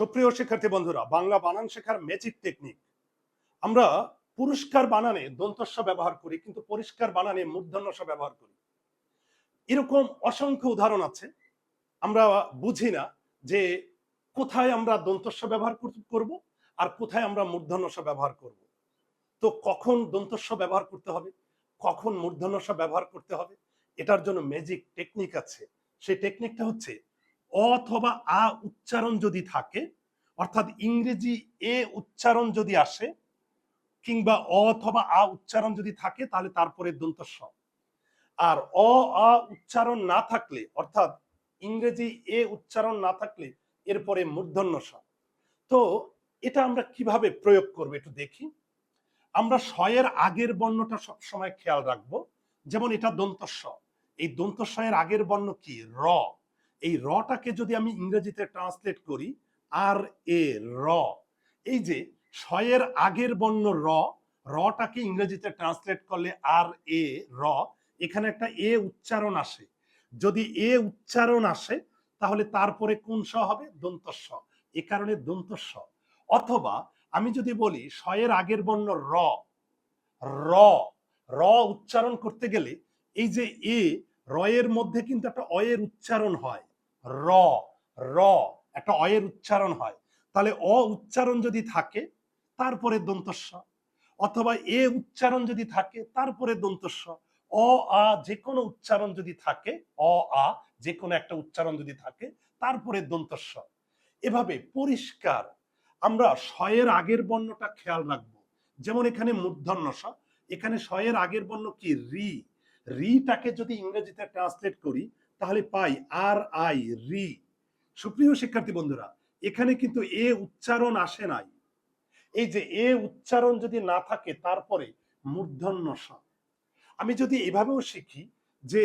সুপ্রিয় শিক্ষার্থী বন্ধুরা, বাংলা বানান শেখার ম্যাজিক টেকনিক আমরা পুরস্কার বানানে দন্তস্ব ব্যবহার করি, কিন্তু পরিষ্কার বানানে মূর্ধন্যস্ব ব্যবহার করি। এরকম অসংখ্য উদাহরণ আছে। আমরা বুঝি না যে কোথায় আমরা দন্তস্ব ব্যবহার কর- করব আর কোথায় আমরা মূর্ধন্যস্ব ব্যবহার করব। তো কখন দন্তস্ব ব্যবহার করতে হবে? কখন মূর্ধন্যস্ব ব্যবহার করতে হবে? এটার জন্য ম্যাজিক টেকনিক আছে। সেই টেকনিকটা হচ্ছে অথবা আ উচ্চারণ যদি থাকে, অর্থাৎ ইংরেজি এ উচ্চারণ যদি আসে, কিংবা অথবা আ উচ্চারণ যদি থাকে, তাহলে তারপরে দন্তস্ব আর অ, আ উচ্চারণ না থাকলে, অর্থাৎ ইংরেজি এ উচ্চারণ না থাকলে, এরপরে মূর্ধন্য স। তো এটা আমরা কীভাবে প্রয়োগ করব একটু দেখি। আমরা শয়ের আগের বর্ণটা সবসময় খেয়াল রাখব। যেমন এটা দন্তস্ব এই দন্তস্বয়ের আগের বর্ণ কি? র। এই রটাকে যদি আমি ইংরেজিতে ট্রান্সলেট করি, আর এ র, এই যে শয়ের আগের বর্ণ র, রটাকে ইংরেজিতে ট্রান্সলেট করলে আর এ র, এখানে একটা এ উচ্চারণ আসে। যদি এ উচ্চারণ আসে, তাহলে তারপরে কোন স হবে? দন্তস্ব। এ কারণে দন্তস্ব। অথবা আমি যদি বলি শয়ের আগের বর্ণ র র র উচ্চারণ করতে গেলে এই যে এ, রয়ের মধ্যে কিন্তু একটা অয়ের উচ্চারণ হয়। র র, একটা অয়ের উচ্চারণ হয়। তাহলে অ উচ্চারণ যদি থাকে, তারপরে দন্তস্ব। অথবা এ উচ্চারণ যদি থাকে, তারপরে দন্তস্ব। অ, আ যে কোনো উচ্চারণ যদি থাকে, অ, আ যে কোনো একটা উচ্চারণ যদি থাকে, তারপরে দন্তস্ব। এভাবে পরিষ্কার আমরা শয়ের আগের বর্ণটা খেয়াল রাখব। যেমন এখানে মূর্ধন্য স এখানে শয়ের আগের বর্ণ কি? রি। রিটাকে যদি ইংরেজিতে ট্রান্সলেট করি তাহলে পাই আর আই, রি। সুপ্রিয় শিক্ষার্থী বন্ধুরা, এখানে কিন্তু এ উচ্চারণ আসে নাই। এই যে এ উচ্চারণ যদি না থাকে, তারপরে মূর্ধন্য আমি যদি এভাবেও শিখি যে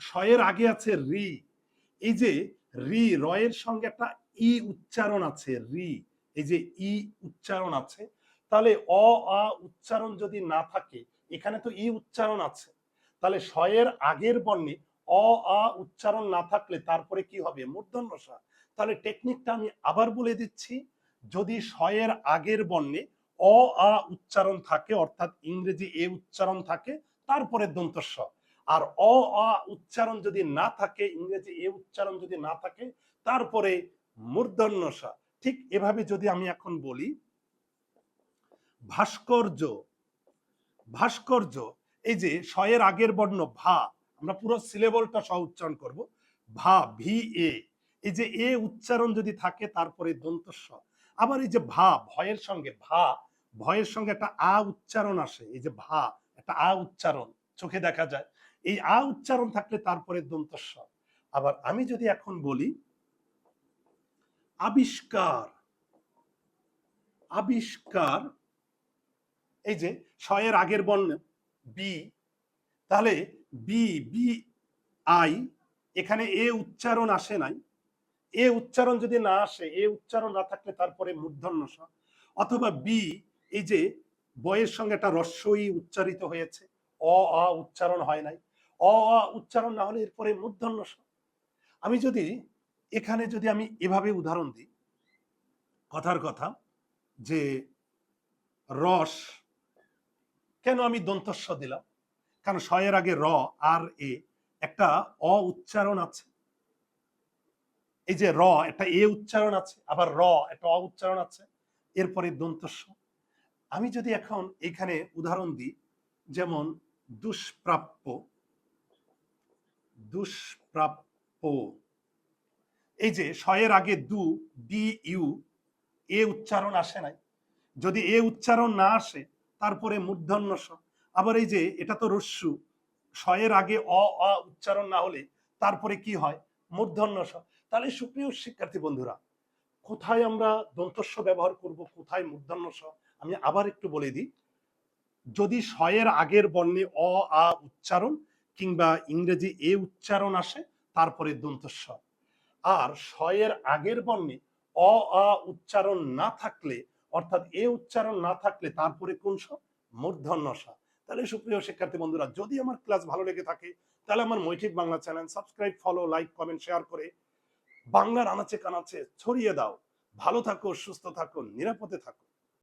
শয়ের আগে আছে রি, এই যে রি, রয়ের সঙ্গে একটা ই উচ্চারণ আছে, রি, এই যে ই উচ্চারণ আছে, তাহলে অ, আ উচ্চারণ যদি না থাকে, এখানে তো ই উচ্চারণ আছে, তাহলে শয়ের আগের বর্ণে অ, আ উচ্চারণ না থাকলে তারপরে কি হবে? মূর্ধন্য স তাহলে টেকনিকটা আমি আবার বলে দিচ্ছি। যদি শয়ের আগের বর্ণে অ, আ উচ্চারণ থাকে, অর্থাৎ ইংরেজি এ উচ্চারণ থাকে, তারপরে দন্তস্ব আর অ, আ উচ্চারণ যদি না থাকে, ইংরেজি এ উচ্চারণ যদি না থাকে, তারপরে মূর্ধন্য স ঠিক এভাবে যদি আমি এখন বলি, ভাস্কর্য ভাস্কর্য, এই যে শয়ের আগের বর্ণ ভা আমরা পুরো সিলেবলটা সহ উচ্চারণ করব। ভা, ভি, এ। এই যে এ উচ্চারণ যদি থাকে, তারপরে দন্তস্ব। আবার এই যে ভা, ভয়ের সঙ্গে, ভা, ভয়ের সঙ্গে একটা আ উচ্চারণ আসে। এই যে ভা, একটা আ উচ্চারণ, চোখে দেখা যায়। এই আ উচ্চারণ থাকলে তারপরে দন্তস্ব। আবার আমি যদি এখন বলি, আবিষ্কার আবিষ্কার, এই যে শয়ের আগের বর্ণ, বি, তাহলে বি বি আই এখানে এ উচ্চারণ আসে নাই। এ উচ্চারণ যদি না আসে এ উচ্চারণ না থাকলে তারপরে মূর্ধন্য স অথবা বি এই যে বয়ের সঙ্গে একটা রস্যই উচ্চারিত হয়েছে, অ, আ উচ্চারণ হয় নাই। অ, আ উচ্চারণ না হলে এরপরে মূর্ধন্য স আমি যদি এখানে যদি আমি এভাবে উদাহরণ দিই, কথার কথা, যে রস, কেন আমি দন্তস্ব দিলাম? কারণ শয়ের আগে র, আর এ, একটা অ উচ্চারণ আছে। এই যে র, একটা এ উচ্চারণ আছে, আবার র, একটা অ উচ্চারণ আছে এরপরে দন্তস্ব। আমি যদি এখন এখানে উদাহরণ দিই, যেমন দুষ্প্রাপ্য দুষ্প্রাপ্য। এই যে শয়ের আগে দু ডি ইউ, এ উচ্চারণ আসে নাই। যদি এ উচ্চারণ না আসে, তারপরে মূর্ধন্য স আবার এই যে এটা তো রস্যু শয়ের আগে অ, আ উচ্চারণ না হলে তারপরে কি হয়? মূর্ধন্য স তাহলে সুপ্রিয় শিক্ষার্থী বন্ধুরা, কোথায় আমরা দন্তস্ব ব্যবহার করব? কোথায় মূর্ধন্য স আমি আবার একটু বলে দিই। যদি শয়ের আগের বর্ণে অ, আ উচ্চারণ কিংবা ইংরেজি এ উচ্চারণ আসে, তারপরে দন্তস্ব আর শয়ের আগের বর্ণে অ, আ উচ্চারণ না থাকলে, অর্থাৎ এ উচ্চারণ না থাকলে তারপরে কোন স মূর্ধন্য স তাহলে সুপ্রিয় শিক্ষার্থী বন্ধুরা, যদি আমার ক্লাস ভালো লেগে থাকে, তাহলে আমার মৈঠিক Bangla channel subscribe follow like comment share করে বাংলার আনাচে কানাচে ছড়িয়ে দাও। ভালো থাকো, সুস্থ থাকো, নিরাপদে থাকো।